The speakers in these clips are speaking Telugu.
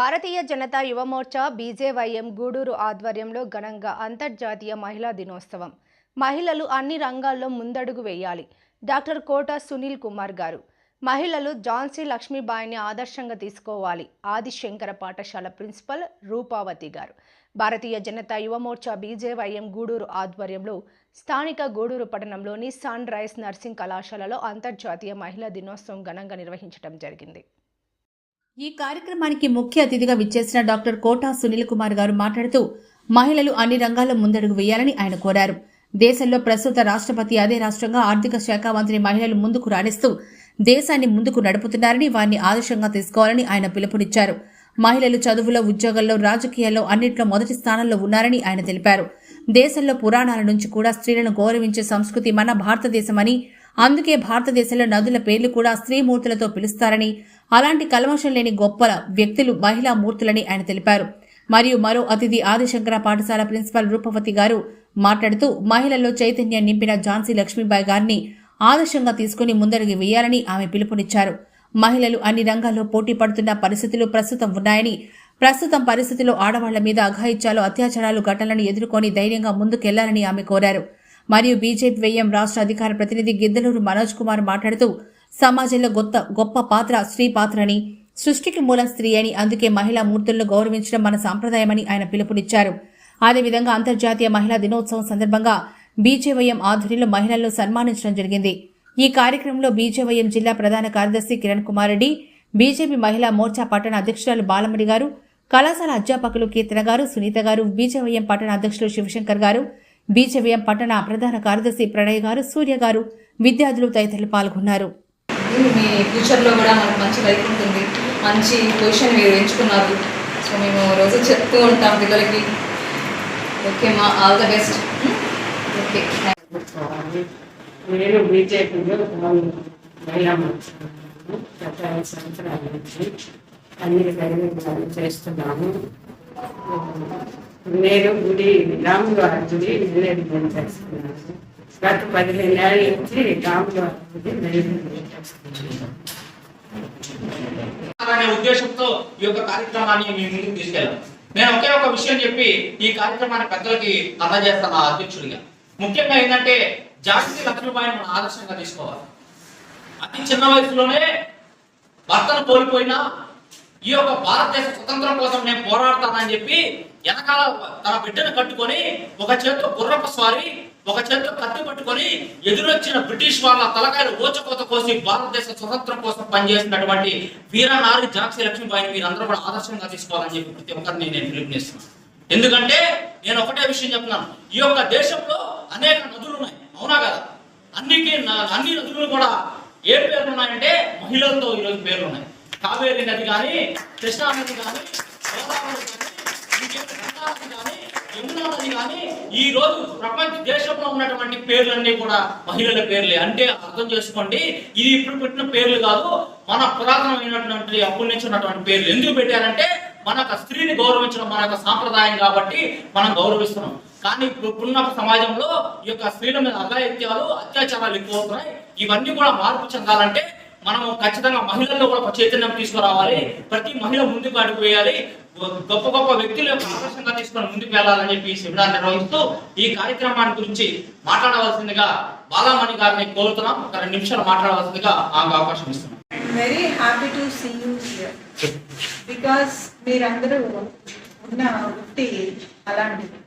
భారతీయ జనతా యువమోర్చా బీజేవైఎం గూడూరు ఆధ్వర్యంలో ఘనంగా అంతర్జాతీయ మహిళా దినోత్సవం. మహిళలు అన్ని రంగాల్లో ముందడుగు వేయాలి. డాక్టర్ కోట సునీల్ కుమార్ గారు. మహిళలు ఝాన్సీ లక్ష్మీబాయిని ఆదర్శంగా తీసుకోవాలి. ఆదిశంకర పాఠశాల ప్రిన్సిపల్ రూపావతి గారు. భారతీయ జనతా యువమోర్చా బీజేవైఎం గూడూరు ఆధ్వర్యంలో స్థానిక గూడూరు పట్టణంలోని సన్ రైస్ నర్సింగ్ కళాశాలలో అంతర్జాతీయ మహిళా దినోత్సవం ఘనంగా నిర్వహించడం జరిగింది. ఈ కార్యక్రమానికి ముఖ్య అతిథిగా విచ్చేసిన డాక్టర్ కోటా సునీల్ కుమార్ గారు మాట్లాడుతూ మహిళలు అన్ని రంగాల్లో ముందడుగు వేయాలని ఆయన కోరారు. దేశంలో ప్రస్తుత రాష్ట్రపతి అదే రాష్ట్రంగా ఆర్థిక శాఖ మంత్రి మహిళలు ముందుకు రాణిస్తూ దేశాన్ని ముందుకు నడుపుతున్నారని వారిని ఆదర్శంగా తీసుకోవాలని ఆయన పిలుపునిచ్చారు. మహిళలు చదువులో ఉద్యోగాల్లో రాజకీయాల్లో అన్నింటిలో మొదటి స్థానంలో ఉన్నారని ఆయన తెలిపారు. దేశంలో పురాణాల నుంచి కూడా స్త్రీలను గౌరవించే సంస్కృతి మన భారతదేశమని అందుకే భారతదేశంలో నదుల పేర్లు కూడా స్త్రీమూర్తులతో పిలుస్తారని అలాంటి కల్మషం లేని గొప్పల వ్యక్తులు మహిళా మూర్తులని ఆయన తెలిపారు. మరియు మరో అతిథి ఆదిశంకర పాఠశాల ప్రిన్సిపల్ రూపవతి గారు మాట్లాడుతూ మహిళల్లో చైతన్యం నింపిన ఝాన్సీ లక్ష్మీబాయి గారిని ఆదర్శంగా తీసుకుని ముందడుగు వేయాలని ఆమె పిలుపునిచ్చారు. మహిళలు అన్ని రంగాల్లో పోటీ పడుతున్న పరిస్థితులు ప్రస్తుతం ఉన్నాయని ప్రస్తుతం పరిస్థితిలో ఆడవాళ్ళ మీద అఘాయిత్యాలు అత్యాచారాలు ఘటనలను ఎదుర్కొని ధైర్యంగా ముందుకెళ్ళాలని ఆమె కోరారు. మరియు బీజేపీ వ్యయం రాష్ట్ర అధికార ప్రతినిధి గిద్దలూరు మనోజ్ కుమార్ మాట్లాడుతూ సమాజంలో గొప్ప గొప్ప పాత్ర స్త్రీ పాత్రని సృష్టికి మూలం స్త్రీ అని అందుకే మహిళా మూర్తులను గౌరవించడం మన సాంప్రదాయమని ఆయన పిలుపునిచ్చారు. అదేవిధంగా అంతర్జాతీయ మహిళా దినోత్సవం సందర్భంగా బీజేవైఎం ఆధ్వర్యంలో మహిళలను సన్మానించడం జరిగింది. ఈ కార్యక్రమంలో బీజేవైఎం జిల్లా ప్రధాన కార్యదర్శి కిరణ్ కుమార్ రెడ్డి బీజేపీ మహిళా మోర్చా పట్టణ అధ్యక్షురాలు బాలమణి గారు కళాశాల అధ్యాపకులు కీర్తన గారు సునీత గారు బీజేవైఎం పట్టణ అధ్యక్షులు శివశంకర్ గారు బీజేవైఎం పట్టణ ప్రధాన కార్యదర్శి ప్రణయ్ గారు సూర్య గారు విద్యార్థులు తదితరులు పాల్గొన్నారు. మీ ఫ్యూచర్లో కూడా మనకు మంచి లైఫ్ ఉంటుంది. మంచి పొజిషన్ మీరు ఎంచుకున్నారు. సో మేము రోజు చెప్తూ ఉంటాం పిల్లలకి. ఓకే మా ఆల్ ద బెస్ట్ ఓకే నేను బీజేపీలో మహిళా గత సంవత్సరాల నుంచి అన్ని కార్యక్రమాలు చేస్తున్నాము నేను గుడి రాములవారి గుడి మేనేజ్మెంట్ చేస్తున్నాను. గత పదిహేను ఏళ్ళ నుంచి అనే ఉద్దేశంతో ఈ యొక్క కార్యక్రమాన్ని మీ ముందుకు తీసుకెళ్ళాం. నేను ఒకే ఒక విషయం చెప్పి ఈ కార్యక్రమాన్ని పెద్దలకి అందజేస్తాను ఆ అధ్యక్షుడిగా. ముఖ్యంగా ఏంటంటే జాగృతి లక్ష్మీబాయిని మనం ఆదర్శంగా తీసుకోవాలి. అతి చిన్న వయసులోనే భర్తను కోల్పోయినా ఈ యొక్క భారతదేశ స్వతంత్రం కోసం నేను పోరాడతానని చెప్పి వెనకాల తన బిడ్డను కట్టుకొని ఒక చేతితో గుర్రపు స్వారి ఒక చేతిలో కత్తి పట్టుకొని ఎదురొచ్చిన బ్రిటిష్ వాళ్ళ తలకాయలు ఓచకోత కోసి భారతదేశ స్వతంత్రం కోసం పనిచేసినటువంటి వీరనారి జాక్సీ లక్ష్మీబాయిని మీరందరూ కూడా ఆదర్శంగా తీసుకోవాలని చెప్పి ప్రతి ఒక్కరిని నేను పిలుపునిస్తున్నాను. ఎందుకంటే నేను ఒకటే విషయం చెప్తున్నాను. ఈ యొక్క దేశంలో అనేక నదులు ఉన్నాయి. అవునా కదా? అన్నికి అన్ని నదులు కూడా ఏ పేర్లు ఉన్నాయంటే మహిళలతో ఈరోజు పేర్లు ఉన్నాయి. కావేరి నది కానీ కృష్ణా నది కానీ గోదావరి కానీ నది కానీ యమునా కానీ ఈ రోజు ప్రపంచ దేశంలో ఉన్నటువంటి పేర్లన్నీ కూడా మహిళల పేర్లే. అంటే అర్థం చేసుకోండి ఇది ఇప్పుడు పెట్టిన పేర్లు కాదు మన పురాతనమైనటువంటి అప్పుల నుంచి ఉన్నటువంటి పేర్లు. ఎందుకు పెట్టారంటే మన యొక్క స్త్రీని గౌరవించడం మన యొక్క సాంప్రదాయం కాబట్టి మనం గౌరవిస్తున్నాం. కానీ ఇప్పుడున్న సమాజంలో ఈ యొక్క స్త్రీల మీద అఘాయిత్యాలు అత్యాచారాలు ఎక్కువ అవుతున్నాయి ఇవన్నీ కూడా మార్పు చెందాలంటే మనం ఖచ్చితంగా మహిళల్లో కూడా ఒక చైతన్యం తీసుకురావాలి. ప్రతి మహిళ ముందుకు అడుగు వేయాలి. గొప్ప గొప్ప వ్యక్తుల యొక్క ఆదర్శంగా తీసుకొని ముందుకు వెళ్ళాలని చెప్పి సెమినార్ నిర్వహిస్తూ ఈ కార్యక్రమాన్ని గురించి మాట్లాడవలసిందిగా బాలామణి గారిని కోరుతున్నాం. ఒక రెండు నిమిషాలు మాట్లాడవలసిందిగా ఆమెకు అవకాశం ఇస్తున్నాం. Very happy to see you because మీరందరూ ఉన్న వృత్తి అలాంటిది.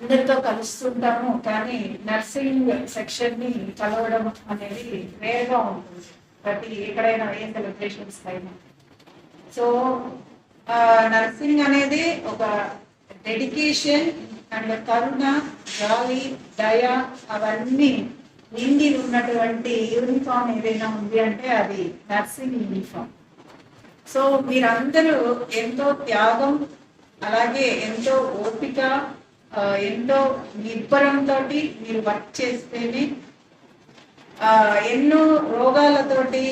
అందరితో కలుస్తుంటాము కానీ నర్సింగ్ సెక్షన్ని చదవడం అనేది రేర్గా ఉంటుంది. ప్రతి ఎక్కడైనా ఏ సెలబ్రేషన్స్ అయినా. సో నర్సింగ్ అనేది ఒక డెడికేషన్ అండ్ కరుణ జాలి దయ అవన్నీ నిండి ఉన్నటువంటి యూనిఫామ్ ఏదైనా ఉంది అంటే అది నర్సింగ్ యూనిఫామ్ సో మీరందరూ ఎంతో త్యాగం అలాగే ఎంతో ఓపిక ఎంతో నిబ్బరంతో మీరు వర్క్ చేస్తేనే ఆ, ఎన్నో రోగాలతోటి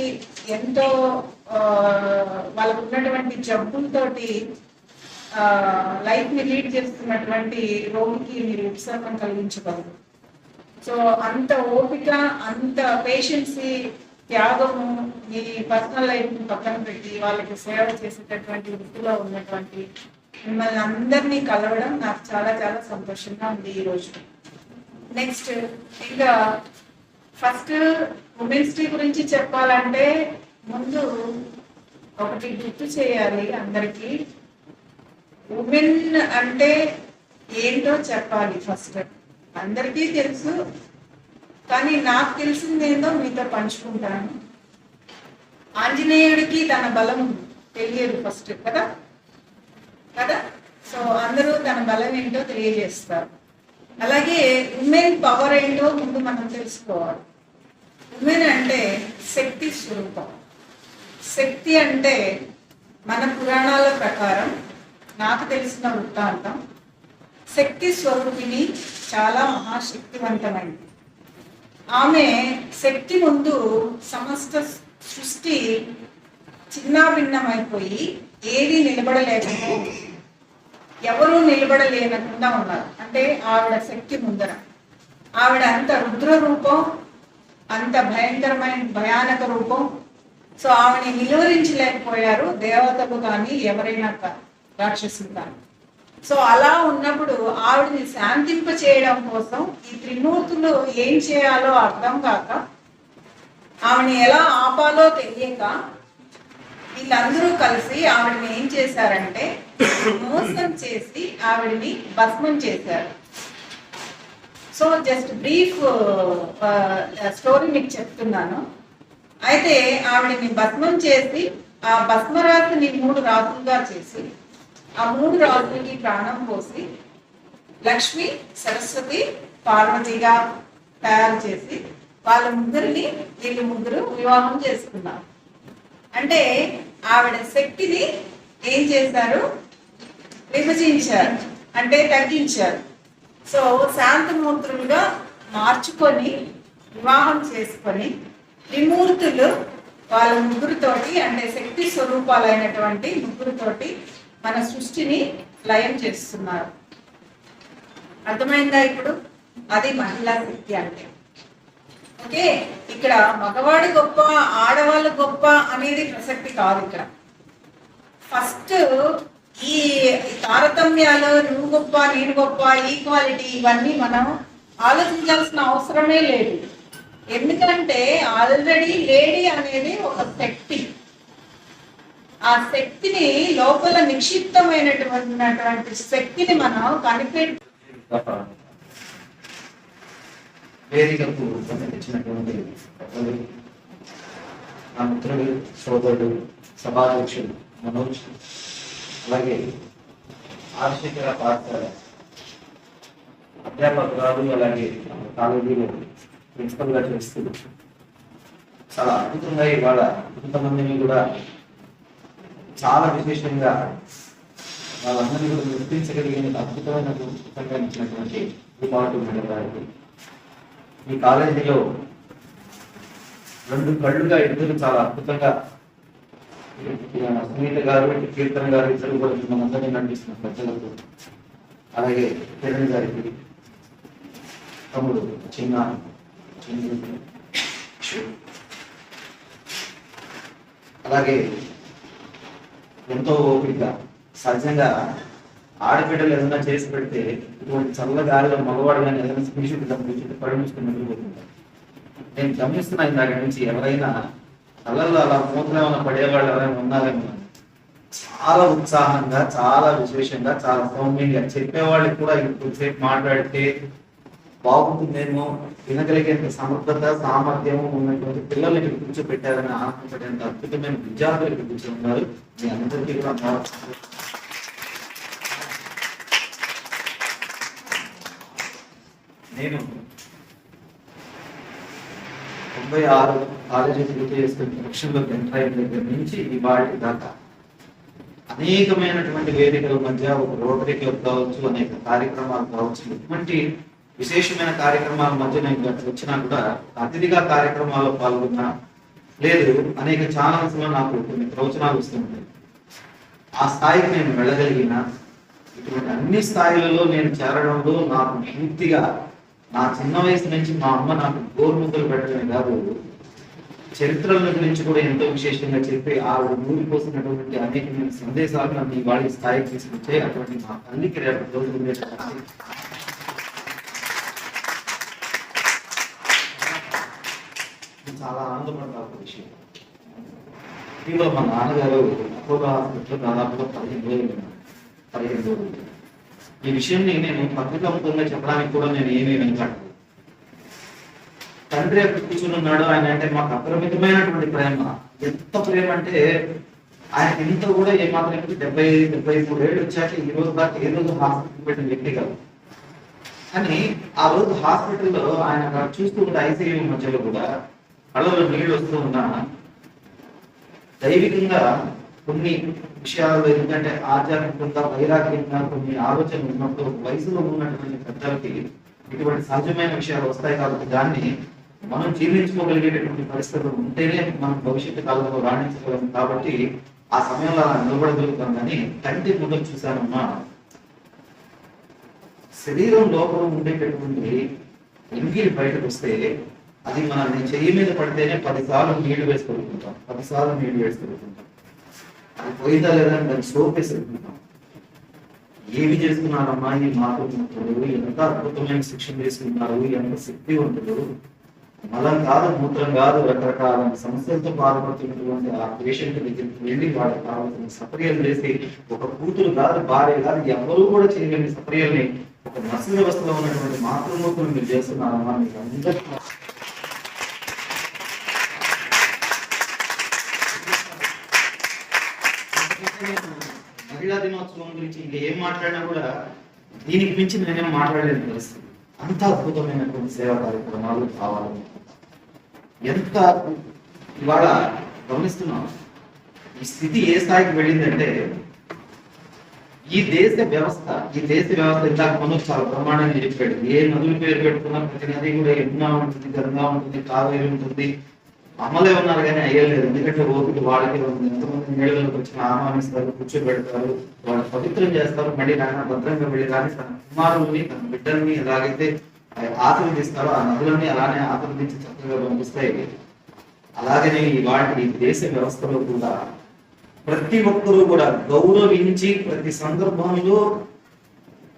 ఎంతో ఆ, వాళ్ళకు ఉన్నటువంటి జబ్బులతోటి లైఫ్ని లీడ్ చేస్తున్నటువంటి రోగికి మీరు ఉపశమనం కలిగించగలరు. సో అంత ఓపిక అంత పేషెన్సీ త్యాగము మీ పర్సనల్ లైఫ్ని పక్కన పెట్టి వాళ్ళకి సేవ చేసేటటువంటి వృత్తిలో ఉన్నటువంటి మిమ్మల్ని అందరినీ కలవడం నాకు చాలా చాలా సంతోషంగా ఉంది ఈ రోజు. నెక్స్ట్ ఇంకా ఫస్ట్ ఉమెన్స్ డే గురించి చెప్పాలంటే ముందు ఒకటి గుర్తు చేయాలి అందరికీ. ఉమెన్ అంటే ఏంటో చెప్పాలి ఫస్ట్ అందరికీ తెలుసు కానీ నాకు తెలిసిందేందో మీతో పంచుకుంటాను. ఆంజనేయుడికి తన బలం తెలియదు ఫస్ట్ కదా? కదా? సో అందరూ తన బలం ఏంటో తెలియజేస్తారు. అలాగే ఉమెన్ పవర్ ఏంటో ముందు మనం తెలుసుకోవాలి. ఉమెన్ అంటే శక్తి స్వరూపం. శక్తి అంటే మన పురాణాల ప్రకారం నాకు తెలిసిన వృత్తాంతం శక్తి స్వరూపిణి చాలా మహాశక్తివంతమైంది. ఆమె శక్తి ముందు సమస్త సృష్టి చిన్నాభిన్నమైపోయి ఏది నిలబడలేకపోయింది. ఎవరూ నిలబడలేనకుండా ఉన్నారు. అంటే ఆవిడ శక్తి ముందర. ఆవిడ అంత రుద్ర రూపం అంత భయంకరమైన భయానక రూపం. సో ఆవిడని నిలువరించలేకపోయారు దేవతలు కానీ ఎవరైనా రాక్షసులు కానీ. సో అలా ఉన్నప్పుడు ఆవిడని శాంతింప చేయడం కోసం ఈ త్రిమూర్తులు ఏం చేయాలో అర్థం కాక ఆవిడని ఎలా ఆపాలో తెలియక వీళ్ళందరూ కలిసి ఆవిడని ఏం చేశారంటే మోసం చేసి ఆవిడని భస్మం చేశారు. సో జస్ట్ బ్రీఫ్ స్టోరీ మీకు చెప్తున్నాను. అయితే ఆవిడని భస్మం చేసి ఆ భస్మరాశిని మూడు రాత్రులుగా చేసి ఆ మూడు రాజులకి ప్రాణం పోసి లక్ష్మి సరస్వతి పార్వతిగా తయారు చేసి వాళ్ళ ముగ్గురిని వీళ్ళు ముగ్గురు వివాహం చేసుకున్నారు. అంటే ఆవిడ శక్తిని ఏం చేశారు? విభజించారు అంటే తగ్గించారు. సో శాంతమూర్తులుగా మార్చుకొని వివాహం చేసుకొని త్రిమూర్తులు వాళ్ళ ముగ్గురుతోటి అంటే శక్తి స్వరూపాలైనటువంటి ముగ్గురుతోటి మన సృష్టిని లయం చేస్తున్నారు. అర్థమైందా ఇప్పుడు? అది మహిళా శక్తి అంటే. ఓకే? ఇక్కడ మగవాడు గొప్ప ఆడవాళ్ళు గొప్ప అనేది ప్రసక్తి కాదు ఇక్కడ. ఫస్ట్ ఈ తారతమ్యాలు నువ్వు గొప్ప నేను గొప్ప ఈక్వాలిటీ ఇవన్నీ మనం ఆలోచించాల్సిన అవసరమే లేదు. ఎందుకంటే ఆల్రెడీ లేడీ అనేది ఒక శక్తి. ఆ శక్తిని లోపల నిక్షిప్తమైనటువంటి శక్తిని మనం కనిపెట్టి వేదికకు తెచ్చినటువంటి నా మిత్రులు సోదరుడు సభాధ్యక్షుడు మనోజ్ అలాగే ఆర్షికర పాఠశాల అధ్యాపకురాలు అలాగే కాలేజీలో ప్రిన్సిపల్గా చేస్తూ చాలా అద్భుతంగా ఇవాళ కొంతమందిని కూడా చాలా విశేషంగా వాళ్ళందరినీ కూడా గుర్తించగలిగిన అద్భుతమైన పుస్తకంగా ఇచ్చినటువంటి ఈ మేడం గారికి. ఈ కాలేజీలో రెండు కళ్ళుగా ఇద్దరు చాలా అద్భుతంగా సునీత గారు కీర్తన గారు ఇద్దరు కూడా మనందరినీ నడిపిస్తున్న ప్రజలకు. అలాగే కిరణ్ గారికి తమ్ముడు చిన్న అలాగే ఎంతో ఓపిక. సహజంగా ఆడబిడ్డలు ఏదైనా చేసి పెడితే ఇటువంటి చల్ల గాలిలో మగవాడు కానీ ఏదైనా స్పీచ్ నేను గమనిస్తున్నా ఇందాక నుంచి ఎవరైనా కళ్ళల్లో అలా మూతలు ఏమైనా పడేవాళ్ళు ఎవరైనా ఉన్నారేమో. చాలా ఉత్సాహంగా చాలా విశేషంగా చాలా సౌమ్యంగా చెప్పేవాళ్ళకి కూడా ఇంకొద్దిసేపు మాట్లాడితే బాగుంటుందేమో వినగలిగేంత సమర్థత సామర్థ్యము ఉన్నటువంటి పిల్లల్ని ఇక్కడ కూర్చోబెట్టారని ఆనందపడేంత అద్భుతమైన విద్యార్థులు ఇక్కడ కూర్చున్నారు. మీ అందరికీ కూడా నేను తొంభై ఆరు కాలేజీ పూర్తి చేసుకుని ఎంటర్ అయిన దగ్గర నుంచి ఇవాటి దాకా. అనేకమైనటువంటి వేదికల మధ్య ఒక రోటరీ క్లబ్ కావచ్చు అనేక కార్యక్రమాలు కావచ్చు ఇటువంటి విశేషమైన కార్యక్రమాల మధ్య నేను గత వచ్చినా కూడా అతిథిగా కార్యక్రమాల్లో పాల్గొన్నా లేదు అనేక ఛానల్స్లో నాకు కొన్ని ప్రవచనాలు వస్తుంటాయి. ఆ స్థాయికి నేను వెళ్ళగలిగిన ఇటువంటి అన్ని స్థాయిలలో నేను చేరడంలో నాకు పూర్తిగా నా చిన్న వయసు నుంచి మా అమ్మ నాకు గోరుముద్దలు పెట్టడమే కాదు చరిత్రల గురించి కూడా ఎంతో విశేషంగా చెప్పి ఆవిడ ఊరి పోసినటువంటి అనేకమైన సందేశాలు నన్ను వాళ్ళ స్థాయికి తీసుకొచ్చే అటువంటి మా తల్లికి రేపు చాలా ఆనందపడతా ఒక విషయం. దీనిలో మా నాన్నగారు అపోలో హాస్పిటల్ దాదాపుగా పదిహేను రోజులు పదిహేను రోజులు. ఈ విషయాన్ని నేను పత్రికాముఖంగా చెప్పడానికి కూడా నేను ఏమీ వెనకాడలేదు. తండ్రి అక్కడ కూర్చున్నాడు ఆయన అంటే మాకు అపరిమితమైనటువంటి ప్రేమ. ఎంత ప్రేమ అంటే ఆయన ఇంత కూడా ఏమాత్రం డెబ్బై డెబ్బై మూడు ఏళ్ళు వచ్చాక ఈ రోజు దాకా ఏ రోజు హాస్పిటల్ పెట్టిన వ్యక్తి కాదు. కానీ ఆ రోజు హాస్పిటల్లో ఆయన చూస్తూ ఉంటే ఐసీయూ మధ్యలో కూడా కళ్ళలో నీళ్ళు వస్తూ ఉన్నా దైవికంగా కొన్ని విషయాలు ఎందుకంటే ఆధ్యాత్మికంగా వైరాగ్యంగా కొన్ని ఆలోచనలు ఉన్నప్పుడు వయసులో ఉన్నటువంటి పెద్దలకి ఇటువంటి సహజమైన విషయాలు వస్తాయి కాబట్టి దాన్ని మనం జీర్ణించుకోగలిగేటటువంటి పరిస్థితులు ఉంటేనే మనం భవిష్యత్తు కాలంలో రాణించగలం కాబట్టి ఆ సమయంలో అలా నిలబడగలుగుతాం కానీ కంటి ముందు చూశానమ్మా. శరీరం లోపల ఉండేటటువంటి ఎంగిలి బయటకు వస్తే అది మన చెయ్యి మీద పడితేనే పదిసార్లు నీళ్ళు వేసి కొడుకుంటాం పదిసార్లు నీళ్ళు వేసి కొడుకుంటాం పోయిందా లేదా అని దాన్ని ఏమి చేస్తున్నారమ్మా? ఈ మాతృమూర్తులు ఎంత అద్భుతమైన శిక్షణ తీసుకున్నారు ఎంత శక్తివంతులు మలం కాదు మూత్రం కాదు రకరకాల సమస్యలతో బాధపడుతున్నటువంటి ఆ పేషెంట్ దగ్గరికి వెళ్ళి వాళ్ళకి కావాల్సిన సపర్యలు చేసి ఒక కూతురు కాదు భార్య కాదు ఎవరు కూడా చేయలేని సపర్యల్ని ఒక నర్సు వ్యవస్థలో ఉన్నటువంటి మాతృమూర్తులు మీరు చేస్తున్నారమ్మా మీకు అందరికీ సంవత్సరం గురించి ఇంకా ఏం మాట్లాడినా కూడా దీనికి మించి నేనేం మాట్లాడలేని పరిస్థితి అంత అద్భుతమైనటువంటి సేవా కార్యక్రమాలు కావాలి ఎంత ఇవాళ గమనిస్తున్నాం ఈ స్థితి ఏ స్థాయికి వెళ్ళిందంటే ఈ దేశ వ్యవస్థ ఈ దేశ వ్యవస్థ ఇందాక మనం చాలా ప్రమాణంగా చెప్పాడు. ఏ నదులు పేరు పెట్టుకున్నా ప్రతి నది కూడా యమునా ఉంటుంది గంగా ఉంటుంది కావేరి ఉంటుంది అమలే ఉన్నారు కానీ అయ్యలేదు. ఎందుకంటే ఓపిక వాళ్ళకి ఉంది. ఎంతమంది నీళ్ళలోకి వచ్చిన ఆహ్వానిస్తారు కూర్చోబెడతారు. వాళ్ళు పవిత్రం చేస్తారు. మళ్ళీ నాయన భద్రంగా వెళ్ళి కానీ తన కుమారుల్ని తన బిడ్డల్ని ఎలాగైతే ఆశీర్వదిస్తారో ఆ నదులని అలానే ఆశీర్వదించి చక్కగా పంపిస్తాయి. అలాగనే వాటి దేశ వ్యవస్థలో కూడా ప్రతి ఒక్కరూ కూడా గౌరవించి ప్రతి సందర్భంలో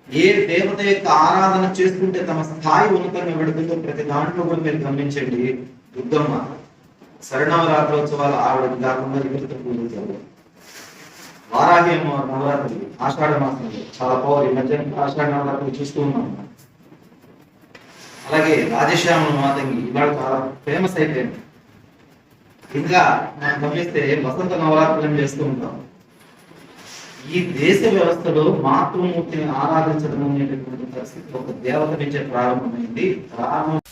ఏ దేవత యొక్క ఆరాధన చేసుకుంటే తమ స్థాయి ఉన్నతంగా పెడుతుందో ప్రతి దాంట్లో కూడా మీరు గమనించండి. దుర్గమ్మ. శరణవరాత్రోత్సవాలు ఆవిడ కాకుండా ఇతరులతో పూజలు జరగవు వారాహి నవరాత్రి ఆషాఢ మాసంలో చాలా పవర్ ఈ మధ్య ఆషాఢ నవరాత్రి చూస్తూ ఉన్నాం అలాగే రాజశ్యామల మాతంగి ఇవాళ చాలా ఫేమస్ అయిపోయింది ఇంకా మనం గమనిస్తే వసంత నవరాత్రులను చేస్తూ ఉంటాం. ఈ దేశ వ్యవస్థలో మాతృమూర్తిని ఆరాధించడం అనేటటువంటి పరిస్థితి ఒక దేవత నుంచే ప్రారంభమైంది. ప్రారంభం